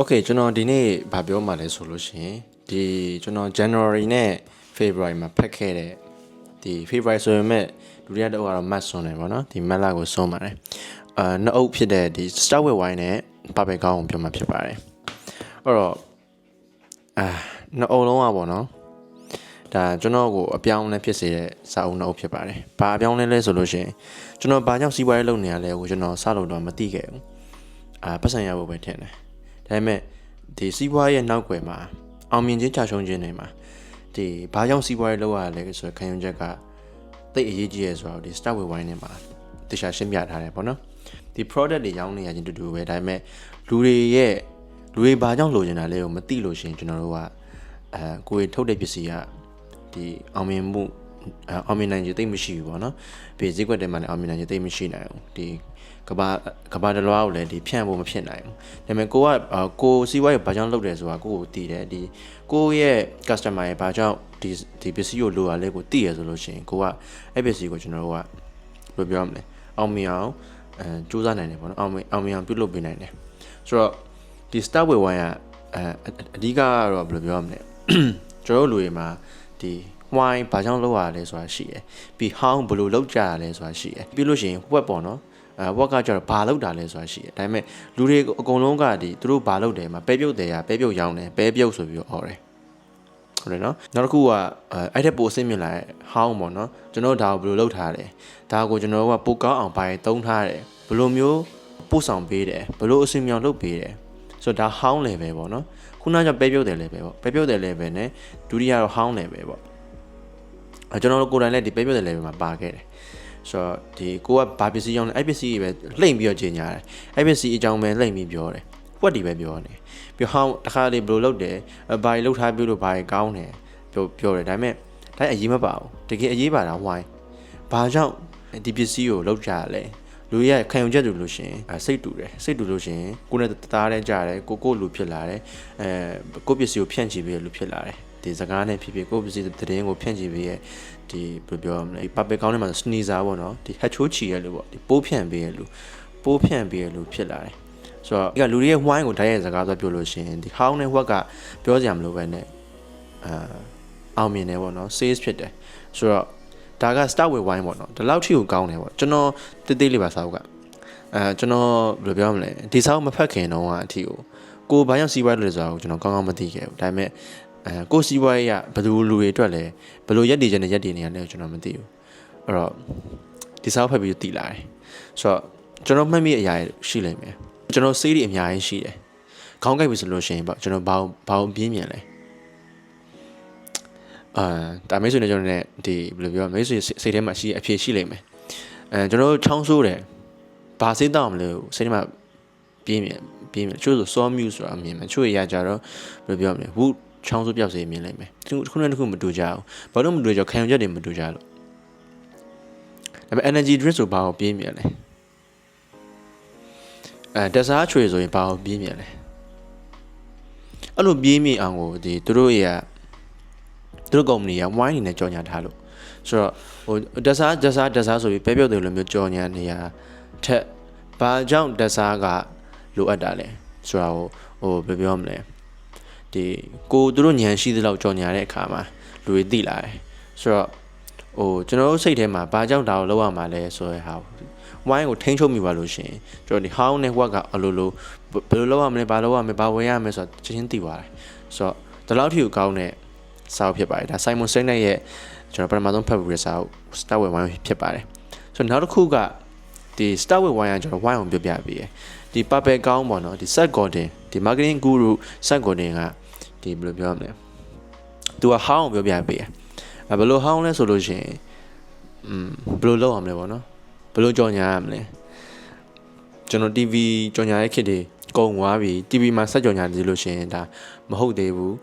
Okay ကျွန်တော်ဒီနေ့ဗာပြောမှလဲဆိုလို့ရှိရင်ဒီကျွန်တော် January နဲ့ February မှာဖတ်ခဲ့တဲ့ဒီ February ဆိုရင်မဲ့ဒုတိယတစ်အုပ်ကတော့ Matt ဆွန်တယ်ပေါ့နော်ဒီ Matt လာကိုဆွန်ပါတယ်အာနှစ်အုပ်ဖြစ်တဲ့ဒီ Star with Wine နဲ့ပါပဲကောင်းကိုပြောမှဖြစ်ပါတယ်အဲ့တော့အာနှစ်အုပ်လုံးอ่ะပေါ့နော်ဒါကျွန်တော်ကိုအပြောင်းလဲဖြစ်စေတဲ့စာအုပ်နှစ်အုပ်ဖြစ်ပါတယ်။ဘာအပြောင်းလဲလဲဆိုလို့ရှိရင်ကျွန်တော်ဘာကြောင့်စီးပွားရေးလုပ်နေရလဲကိုကျွန်တော်စလို့တော့မသိခဲ့ဘူး။အာပတ်စံရဖို့ပဲထင်တယ်။ ဒါပေမဲ့ဒီစီးပွားရေးရဲ့နောက်ွယ်မှာအောင်မြင်ခြင်းချရှုံးခြင်းတွေမှာဒီဘာကြောင့်စီးပွားရေးလုပ်ရလဲဆိုတဲ့ခံယူချက်ကသိအရေးကြီးရဲဆိုတော့ဒီ start with wine နဲ့မှာတခြားရှင်းပြထားတယ်ပေါ့နော်ဒီ product တွေရောင်းနေရခြင်းတူတူပဲဒါပေမဲ့လူတွေရဲ့လူတွေဘာကြောင့်လိုချင်တာလဲကိုမသိလို့ရှိရင်ကျွန်တော်တို့ကအဲကိုယ်ထုတ်တဲ့ပစ္စည်းကဒီအောင်မြင်မှု အဲအောင်မြင်နိုင်ခြင်းသိပ်မရှိဘူးပေါ့နော်ပြီးဈေးကွက်ထဲမှာလည်းအောင်မြင်နိုင်ခြင်းသိပ်မရှိနိုင်ဘူးဒီကဘာကဘာတလွားကိုလည်းဒီဖြန့်ဖို့မဖြစ်နိုင်ဘူးဒါပေမဲ့ကိုကအာကိုစီးပွားရေးဘာကြောင့်လုပ်တယ်ဆိုတာကိုကိုသိတယ်ဒီကိုရဲ့ customer ရဲ့ဘာကြောင့်ဒီဒီပစ္စည်းကိုလိုရလဲကိုသိရဆိုလို့ရှိရင်ကိုကအဲ့ပစ္စည်းကိုကျွန်တော်တို့ကဘယ်လိုပြောရမလဲအောင်မြင်အောင်အဲစူးစမ်းနိုင်တယ်ပေါ့နော်အောင်မြင်အောင်မြင်အောင်ပြုလုပ်ပေးနိုင်တယ်ဆိုတော့ဒီ start with one ကအဲအဓိကကတော့ဘယ်လိုပြောရမလဲကျွန်တော်တို့လူတွေမှာဒီ why ဘာကြောင့်လောက်ရလဲဆိုတာရှိတယ်ပြီး how ဘယ်လိုလောက်ကြရလဲဆိုတာရှိတယ်ပြီးလို့ရှိရင် web ပေါ့နော်အဲဝက်ကကျတော့ဘာလောက်တာလဲဆိုတာရှိတယ်ဒါပေမဲ့လူတွေအကုန်လုံးကဒီသူတို့ဘာလောက်တယ်မှာပဲပြုတ်တယ်ရပဲပြုတ်ရောင်းတယ်ပဲပြုတ်ဆိုပြီးတော့ဟောတယ်ဟုတ်တယ်နော်နောက်တစ်ခုကအဲအဲ့တဲ့ပိုအဆင့်မြင်လာတဲ့ how ပေါ့နော်ကျွန်တော်ဒါကိုဘယ်လိုလုပ်ထားတယ်ဒါကိုကျွန်တော်ကပိုကောင်းအောင်ပိုင်းသုံးထားတယ်ဘယ်လိုမျိုးပို့ဆောင်ပေးတယ်ဘယ်လိုအဆင့်မြောင်လုပ်ပေးတယ်ဆိုတော့ဒါ how level ပေါ့နော်ခုနကပဲပြုတ်တယ် level ပေါ့ပဲပြုတ်တယ် level နဲ့ဒုတိယတော့ how level ပေါ့အဲ ကျွန်တော်တို့ကိုယ်တိုင်လည်းဒီပဲပြုတ်တယ် level မှာပါခဲ့တယ်ဆိုတော့ဒီကိုကဘာပစ္စည်းရောင်းလဲအဲ့ပစ္စည်းကြီးပဲလှိမ့်ပြီးတော့ကြီးညာတယ်အဲ့ပစ္စည်းအကြောင်းပဲလှိမ့်ပြီးပြောတယ်ဝက်ဒီပဲပြောတယ်ပြီးဟောင်းတစ်ခါလေးဘယ်လိုလုပ်တယ်ဘာကြီးလှုပ်ထားပြီးလို့ဘာကြီးကောင်းတယ်ပြောပြောတယ်ဒါပေမဲ့ဒါအရေးမပါဘူးတကယ်အရေးပါတာဝိုင်းဘာကြောင့်ဒီပစ္စည်းကိုလောက်ကြရလဲလူရခံယူချက်တူလို့ရှင်စိတ်တူတယ်စိတ်တူလို့ရှင်ကိုနဲ့တသားတည်းကြတယ်ကိုကိုလူဖြစ်လာတယ်အဲကိုပစ္စည်းကိုဖြန့်ချီပြီးလူဖြစ်လာတယ် ဒီစကားနဲ့ဖြစ်ဖြစ်ကိုပစ္စည်းသတင်းကိုဖြန့်ချီပြီးရဲ့ဒီဘယ်လိုပြောရမလဲပပကောင်းထဲမှာစနီဇာပေါ့နော်ဒီဟက်ချိုးချီရဲ့လူပေါ့ဒီပိုးဖြန့်ပြီးရဲ့လူပိုးဖြန့်ပြီးရဲ့လူဖြစ်လာတယ်ဆိုတော့ဒီကလူတွေရဲ့ဝိုင်းကိုတိုက်ရိုက်စကားဆိုပြောလို့ရှင်ဒီဟောင်းနဲ့ဝက်ကပြောကြရမလို့ပဲနဲ့အာအောင်မြင်တယ်ပေါ့နော် sales ဖြစ်တယ်ဆိုတော့ဒါက start with wine ပေါ့နော်ဒီလောက်ထိကိုကောင်းတယ်ပေါ့ကျွန်တော်တိတိလေးပါစာအုပ်ကအဲကျွန်တော်ဘယ်လိုပြောမလဲဒီစာအုပ်မဖတ်ခင်တော့အထီကိုကိုဘာကြောင့်စီးပွားလို့လဲဆိုတာကိုကျွန်တော်ကောင်းကောင်းမသိခဲ့ဘူးဒါပေမဲ့ အဲကိုစီးပွားရေးကဘယ်လိုလူတွေအတွက်လဲဘယ်လိုရက်တည်ချက်နဲ့ရက်တည်နေရလဲကျွန်တော်မသိဘူးအဲ့တော့ဒီစာအုပ်ဖတ်ပြီးတည်လာတယ်ဆိုတော့ကျွန်တော်မှတ်မိအရာရှိလိမ့်မယ်ကျွန်တော်စေးတွေအများကြီးရှိတယ်ခေါင်းကိုက်ပြီဆိုလို့ရှိရင်ပေါ့ကျွန်တော်ဘာဘာပြင်းမြန်လဲအာဒါမိတ်ဆွေနဲ့ကျွန်တော်နဲ့ဒီဘယ်လိုပြောမိတ်ဆွေစိတ်ထဲမှာရှိအဖြေရှိလိမ့်မယ်အဲကျွန်တော်ချောင်းဆိုးတယ်ဘာစေးတော့မလို့စိတ်ထဲမှာပြင်းမြန်ပြင်းမြန်ချို့ဆို saw mute ဆိုတာမြင်မယ်ချို့ရကြတော့ဘယ်လိုပြောမလဲဝု ချောင်းဆိုးပြောက်စေမြင်လိမ့်မယ်ခုခုနဲ့တစ်ခုမတူကြဘူးဘာလို့မတူကြခံယူချက်တွေမတူကြလို့ဒါပေမဲ့ energy drink ဆိုဘာကိုပြင်းမြန်လဲအဲတစားချွေဆိုရင်ဘာကိုပြင်းမြန်လဲအဲ့လိုပြင်းမြင်အောင်ကိုဒီသူတို့ရဲ့သူတို့ကုမ္ပဏီက wine နေနဲ့ကြော်ညာထားလို့ဆိုတော့ဟိုတစားတစားတစားဆိုပြီးပဲပြုတ်တယ်လို့မျိုးကြော်ညာနေရထက်ဘာကြောင့်တစားကလိုအပ်တာလဲဆိုတာကိုဟိုဘယ်ပြောမလဲ ဒီကိုသူတို့ညံရှိသလောက်ကြော်ညာတဲ့အခါမှာလူတွေသိလာတယ်ဆိုတော့ဟိုကျွန်တော်တို့စိတ်ထဲမှာဘာကြောင့်ဒါကိုလောက်ရမှာလဲဆိုရဲဟာဝိုင်းကိုထိန်းချုပ်မိပါလို့ရှင်ကျွန်တော်ဒီ how network ကအလိုလိုဘယ်လိုလုပ်ရမလဲဘာလုပ်ရမလဲဘာဝယ်ရမလဲဆိုတော့ချင်းချင်းသိပါတယ်ဆိုတော့ဒီလောက်ထိကိုကောင်းတဲ့စာအုပ်ဖြစ်ပါတယ်ဒါ Simon Sinek ရဲ့ကျွန်တော်ပထမဆုံးဖတ်ပြီးတဲ့စာအုပ် Start with Wine ဖြစ်ပါတယ်ဆိုတော့နောက်တစ်ခုကဒီ Start with Wine ကကျွန်တော် Wine ကိုပြောပြပေးရဒီ Purple ကောင်းပေါ့နော်ဒီ Seth Godin ဒီ Marketing Guru Seth Godin က ဒီဘယ်လိုပြောရမလဲသူက how ကိုပြောပြပေးရအဲဘယ်လို how လဲဆိုလို့ရှိရင်อืมဘယ်လိုလုပ်အောင်လဲပေါ့နော်ဘယ်လိုကြော်ညာရမလဲကျွန်တော် TV ကြော်ညာရဲ့ခစ်တွေကုံသွားပြီ TV မှာစက်ကြော်ညာကြည့်လို့ရှိရင်ဒါမဟုတ်သေးဘူး